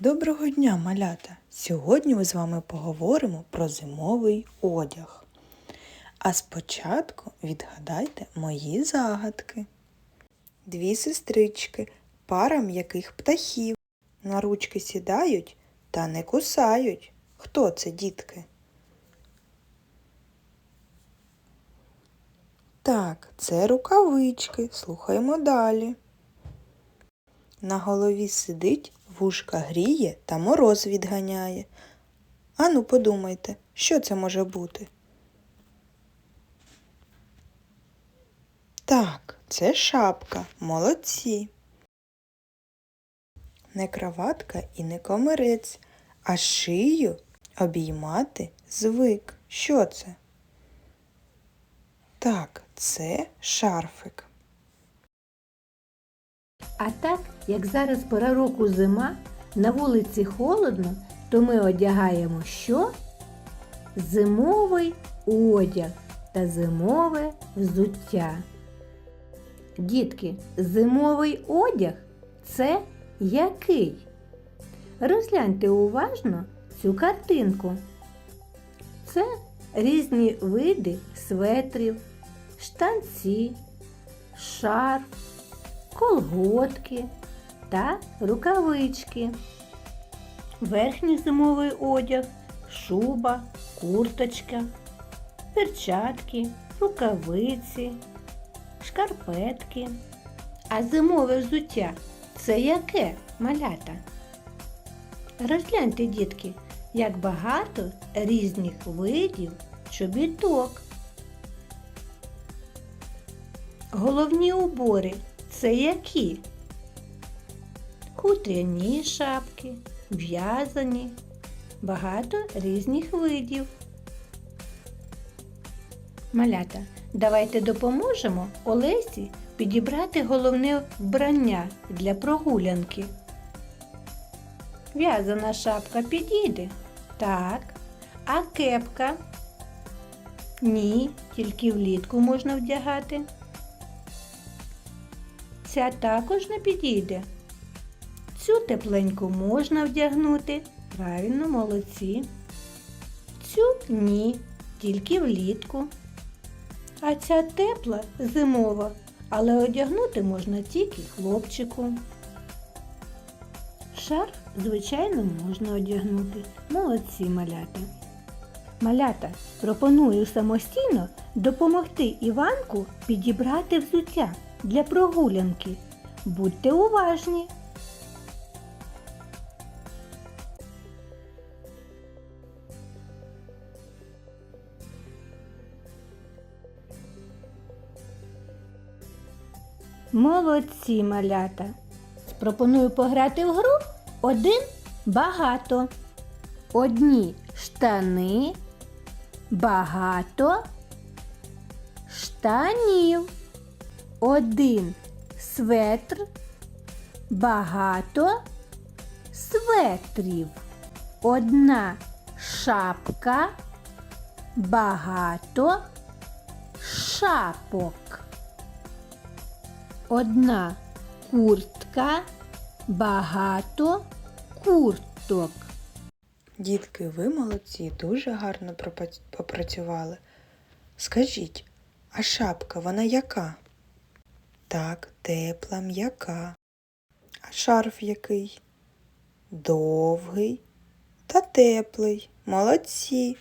Доброго дня, малята! Сьогодні ми з вами поговоримо про зимовий одяг. А спочатку відгадайте мої загадки. Дві сестрички, пара м'яких птахів. На ручки сідають та не кусають. Хто це, дітки? Так, це рукавички. Слухаємо далі. На голові сидить, вушка гріє та мороз відганяє. Ану, подумайте, що це може бути? Так, це шапка. Молодці. Не краватка і не комирець, а шию обіймати звик. Що це? Так, це шарфик. А так, як зараз пора року зима, на вулиці холодно, то ми одягаємо що? Зимовий одяг та зимове взуття. Дітки, зимовий одяг це який? Розгляньте уважно цю картинку. Це різні види светрів, штанці, шарф, колготки та рукавички. Верхній зимовий одяг, шуба, курточка, перчатки, рукавиці, шкарпетки. А зимове взуття це яке малята? Розгляньте, дітки, як багато різних видів чобіток. Головні убори це які? Хутряні шапки, в'язані, багато різних видів. Малята, давайте допоможемо Олесі підібрати головне вбрання для прогулянки. В'язана шапка підійде? Так. А кепка? Ні, тільки влітку можна вдягати. Ця також не підійде. Цю тепленьку можна вдягнути. Правильно, молодці. Цю ні, тільки влітку. А ця тепла зимова, але одягнути можна тільки хлопчику. Шарф, звичайно, можна одягнути. Молодці малята. Малята, пропоную самостійно допомогти Іванку підібрати взуття для прогулянки. Будьте уважні. Молодці малята. Пропоную пограти в гру один багато. Одні штани, багато штанів. Один светр, багато светрів. Одна шапка, багато шапок. Одна куртка, багато курток. Дітки, ви молодці, дуже гарно попрацювали. Скажіть, а шапка вона яка? Так, тепла, м'яка. А шарф який? Довгий та теплий. Молодці.